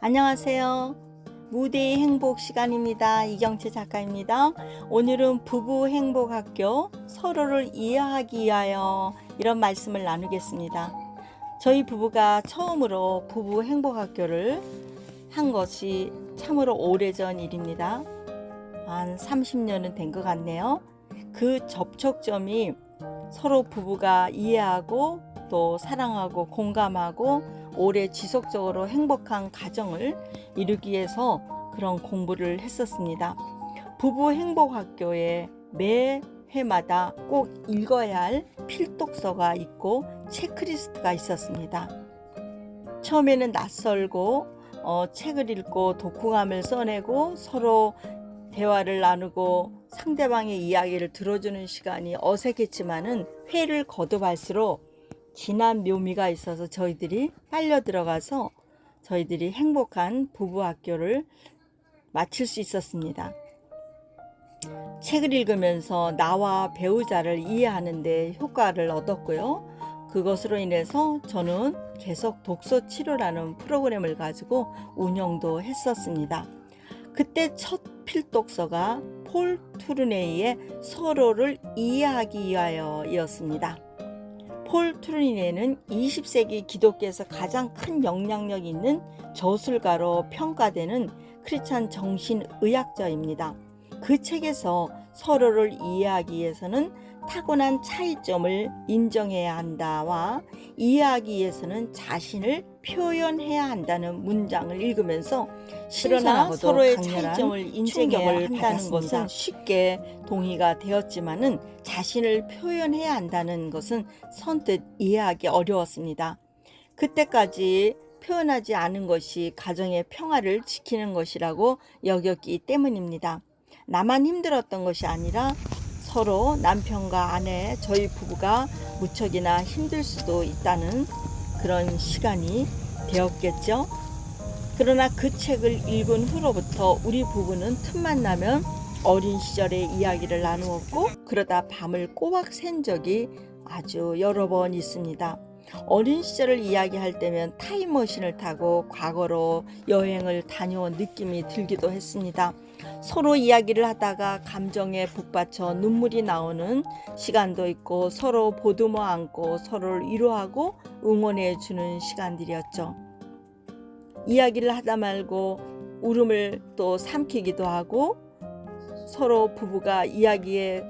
안녕하세요. 무대의 행복 시간입니다. 이경채 작가입니다. 오늘은 부부 행복학교 서로를 이해하기 위하여 이런 말씀을 나누겠습니다. 저희 부부가 처음으로 부부 행복학교를 한 것이 참으로 오래전 일입니다. 한 30년은 된 것 같네요. 그 접촉점이 서로 부부가 이해하고 또 사랑하고 공감하고 오래 지속적으로 행복한 가정을 이루기 위해서 그런 공부를 했었습니다. 부부 행복 학교에 매 회마다 꼭 읽어야 할 필독서가 있고 체크리스트가 있었습니다. 처음에는 낯설고 어, 책을 읽고 독후감을 써내고 서로 대화를 나누고 상대방의 이야기를 들어주는 시간이 어색했지만은 회를 거듭할수록 진한 묘미가 있어서 저희들이 빨려 들어가서 저희들이 행복한 부부 학교를 마칠 수 있었습니다. 책을 읽으면서 나와 배우자를 이해하는데 효과를 얻었고요. 그것으로 인해서 저는 계속 독서 치료라는 프로그램을 가지고 운영도 했었습니다. 그때 첫 필독서가 폴 투르네이의 서로를 이해하기 위하여이었습니다. 폴 투르네이는 20세기 기독교에서 가장 큰 영향력 있는 저술가로 평가되는 크리스찬 정신의학자입니다. 그 책에서 서로를 이해하기 위해서는 타고난 차이점을 인정해야 한다와 이해하기 위해서는 자신을 표현해야 한다는 문장을 읽으면서 그러나 서로의 차이점을 인정해야 한다는 것은 쉽게 동의가 되었지만은 자신을 표현해야 한다는 것은 선뜻 이해하기 어려웠습니다. 그때까지 표현하지 않은 것이 가정의 평화를 지키는 것이라고 여겼기 때문입니다. 나만 힘들었던 것이 아니라 서로 남편과 아내, 저희 부부가 무척이나 힘들 수도 있다는 그런 시간이 되었겠죠. 그러나 그 책을 읽은 후로부터 우리 부부는 틈만 나면 어린 시절의 이야기를 나누었고 그러다 밤을 꼬박 샌 적이 아주 여러 번 있습니다. 어린 시절을 이야기할 때면 타임머신을 타고 과거로 여행을 다녀온 느낌이 들기도 했습니다. 서로 이야기를 하다가 감정에 북받쳐 눈물이 나오는 시간도 있고 서로 보듬어 안고 서로를 위로하고 응원해 주는 시간들이었죠. 이야기를 하다 말고 울음을 또 삼키기도 하고 서로 부부가 이야기에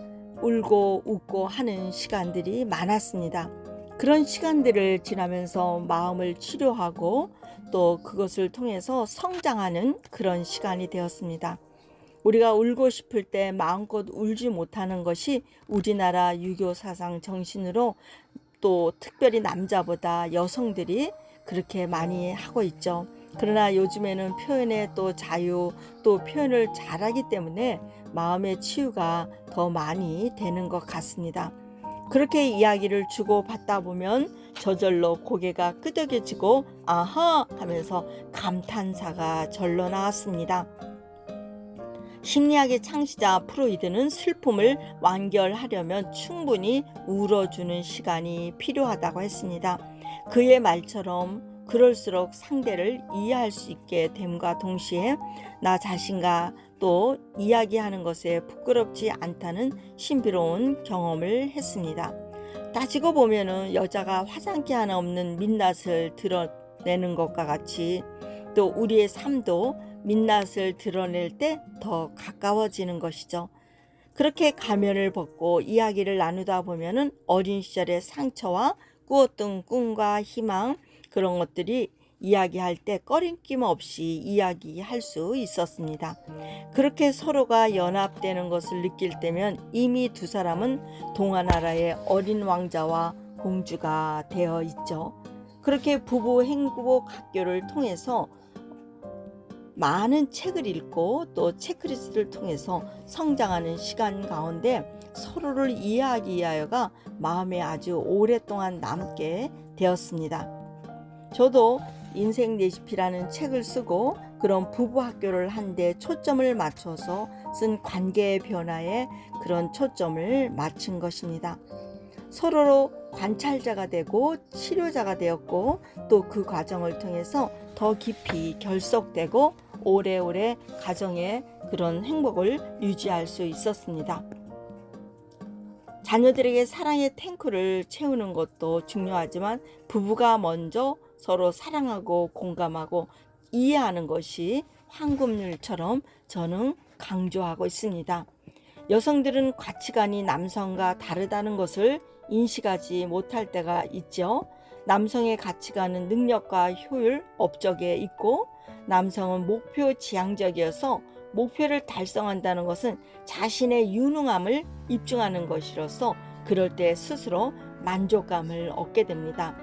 울고 웃고 하는 시간들이 많았습니다. 그런 시간들을 지나면서 마음을 치료하고 또 그것을 통해서 성장하는 그런 시간이 되었습니다. 우리가 울고 싶을 때 마음껏 울지 못하는 것이 우리나라 유교 사상 정신으로 또 특별히 남자보다 여성들이 그렇게 많이 하고 있죠. 그러나 요즘에는 표현의 또 자유 또 표현을 잘하기 때문에 마음의 치유가 더 많이 되는 것 같습니다. 그렇게 이야기를 주고 받다 보면 저절로 고개가 끄덕여지고 아하 하면서 감탄사가 절로 나왔습니다. 심리학의 창시자 프로이드는 슬픔을 완결하려면 충분히 울어주는 시간이 필요하다고 했습니다. 그의 말처럼 그럴수록 상대를 이해할 수 있게 됨과 동시에 나 자신과 또 이야기하는 것에 부끄럽지 않다는 신비로운 경험을 했습니다. 따지고 보면은 여자가 화장기 하나 없는 민낯을 드러내는 것과 같이 또 우리의 삶도 민낯을 드러낼 때 더 가까워지는 것이죠. 그렇게 가면을 벗고 이야기를 나누다 보면은 어린 시절의 상처와 꾸었던 꿈과 희망 그런 것들이 이야기할 때 꺼림낌 없이 이야기할 수 있었습니다. 그렇게 서로가 연합되는 것을 느낄 때면 이미 두 사람은 동화나라의 어린 왕자와 공주가 되어 있죠. 그렇게 부부 행복 학교를 통해서 많은 책을 읽고 또 체크리스트를 통해서 성장하는 시간 가운데 서로를 이해하기 위하여가 마음에 아주 오랫동안 남게 되었습니다. 저도 인생 레시피라는 책을 쓰고 그런 부부 학교를 한데 초점을 맞춰서 쓴 관계의 변화에 그런 초점을 맞춘 것입니다. 서로로 관찰자가 되고 치료자가 되었고 또 그 과정을 통해서 더 깊이 결속되고 오래오래 가정의 그런 행복을 유지할 수 있었습니다. 자녀들에게 사랑의 탱크를 채우는 것도 중요하지만 부부가 먼저 서로 사랑하고 공감하고 이해하는 것이 황금률처럼 저는 강조하고 있습니다. 여성들은 가치관이 남성과 다르다는 것을 인식하지 못할 때가 있죠. 남성의 가치관은 능력과 효율, 업적에 있고 남성은 목표 지향적이어서 목표를 달성한다는 것은 자신의 유능함을 입증하는 것이로서 그럴 때 스스로 만족감을 얻게 됩니다.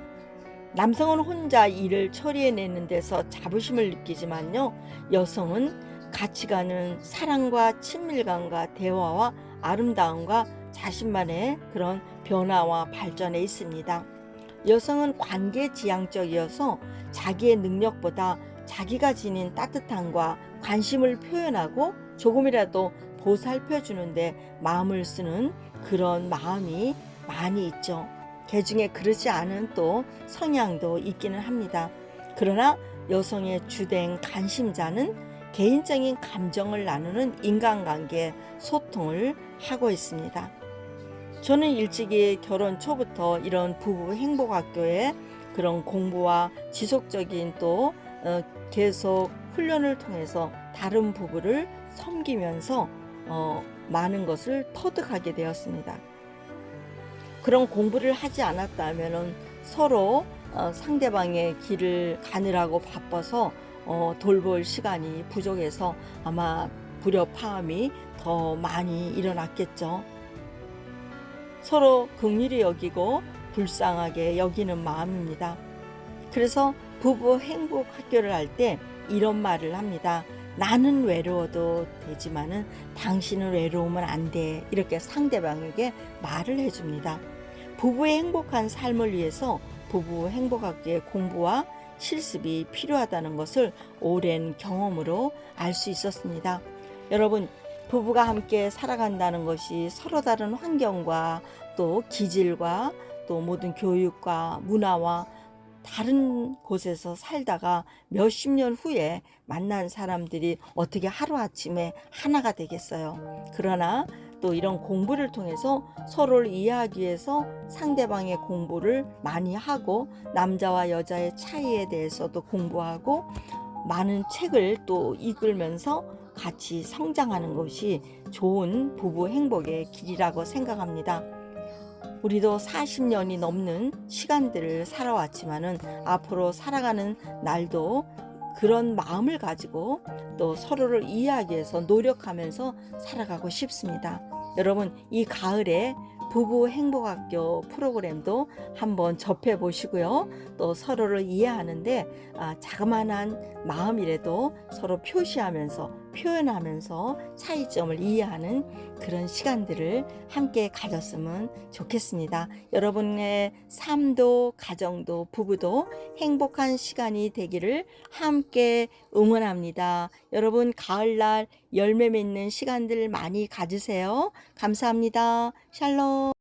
남성은 혼자 일을 처리해내는 데서 자부심을 느끼지만요. 여성은 가치관은 사랑과 친밀감과 대화와 아름다움과 자신만의 그런 변화와 발전에 있습니다. 여성은 관계 지향적이어서 자기의 능력보다 자기가 지닌 따뜻함과 관심을 표현하고 조금이라도 보살펴 주는데 마음을 쓰는 그런 마음이 많이 있죠. 개 중에 그렇지 않은 또 성향도 있기는 합니다. 그러나 여성의 주된 관심자는 개인적인 감정을 나누는 인간관계 소통을 하고 있습니다. 저는 일찍이 결혼 초부터 이런 부부 행복학교에 그런 공부와 지속적인 또 어, 계속 훈련을 통해서 다른 부부를 섬기면서 어, 많은 것을 터득하게 되었습니다. 그런 공부를 하지 않았다면 서로 어, 상대방의 길을 가느라고 바빠서 어, 돌볼 시간이 부족해서 아마 불협화음이 더 많이 일어났겠죠. 서로 긍휼히 여기고 불쌍하게 여기는 마음입니다. 그래서 부부 행복 학교를 할 때 이런 말을 합니다. 나는 외로워도 되지만은 당신은 외로우면 안 돼. 이렇게 상대방에게 말을 해줍니다. 부부의 행복한 삶을 위해서 부부 행복학교의 공부와 실습이 필요하다는 것을 오랜 경험으로 알 수 있었습니다. 여러분, 부부가 함께 살아간다는 것이 서로 다른 환경과 또 기질과 또 모든 교육과 문화와 다른 곳에서 살다가 몇십 년 후에 만난 사람들이 어떻게 하루아침에 하나가 되겠어요. 그러나 또 이런 공부를 통해서 서로를 이해하기 위해서 상대방의 공부를 많이 하고 남자와 여자의 차이에 대해서도 공부하고 많은 책을 또 읽으면서 같이 성장하는 것이 좋은 부부 행복의 길이라고 생각합니다. 우리도 40년이 넘는 시간들을 살아왔지만은 앞으로 살아가는 날도 그런 마음을 가지고 또 서로를 이해하기 위해서 노력하면서 살아가고 싶습니다. 여러분, 이 가을에 부부 행복학교 프로그램도 한번 접해 보시고요. 또 서로를 이해하는데 아, 자그마한 마음이라도 서로 표시하면서 표현하면서 차이점을 이해하는 그런 시간들을 함께 가졌으면 좋겠습니다. 여러분의 삶도 가정도 부부도 행복한 시간이 되기를 함께 응원합니다. 여러분 가을날 열매 맺는 시간들 많이 가지세요. 감사합니다. 샬롬.